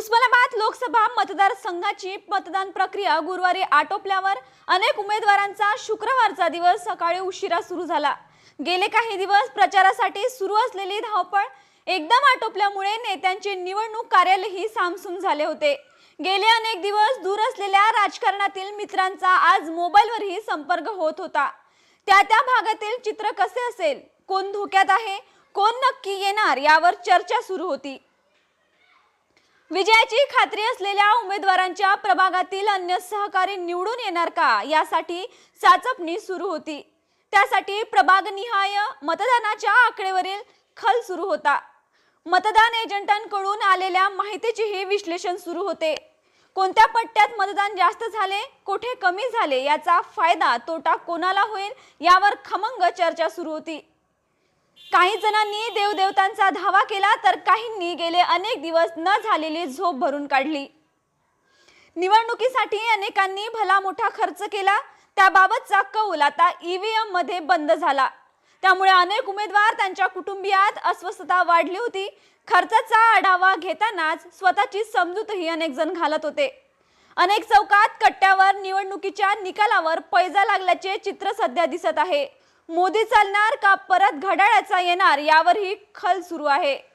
उस्मानाबाद लोकसभा मतदारसंघाची मतदान प्रक्रिया गुरुवारी आटोपल्यावर अनेक उमेदवारांचा शुक्रवारचा दिवस सकाळी उशिरा सुरू झाला. गेले काही दिवस प्रचारासाठी सुरू असलेली धावपळ एकदम आटोपल्यामुळे नेत्यांचे निवडणूक कार्यालयही सामसूम झाले होते. गेले अनेक दिवस दूर असलेल्या राजकारणातील मित्रांचा आज मोबाईलवरही संपर्क होत होता. त्या त्या भागातील चित्र कसे असेल? कोण धोक्यात आहे? कोण नक्की येणार? यावर चर्चा सुरू होती. विजयाची खात्री असलेल्या उमेदवारांच्या प्रभागातील अन्य सहकारी निवडून येणार का? यासाठी चाचपणी सुरू होती. त्यासाठी प्रभागनिहाय मतदानाच्या आकडेवरील खल सुरू होता. मतदान एजंटांकडून आलेल्या माहितीचेही विश्लेषण सुरू होते. कोणत्या पट्ट्यात मतदान जास्त झाले कुठे कमी झाले याचा फायदा तोटा कोणाला होईल यावर खमंग चर्चा सुरू होती. काही जणांनी देवदेवतांचा धावा केला तर काहींनी गेले अनेक दिवस न झालेली झोप भरून काढली. निवडणुकीसाठी अनेकांनी भला मोठा खर्च केला. त्याबाबतचा कौल आता ईव्हीएममध्ये बंद झाला. त्यामुळे अनेक उमेदवार त्यांच्या कुटुंबियात अस्वस्थता वाढली होती. खर्चाचा आढावा घेतानाच स्वतःची समजूतही अनेक जण घालत होते. अनेक चौकात कट्ट्यावर निवडणुकीच्या निकालावर पैजा लागल्याचे चित्र सध्या दिसत आहे. मोदी चालणार का? परत घड्याळाचा येणार यावरही खल सुरू आहे.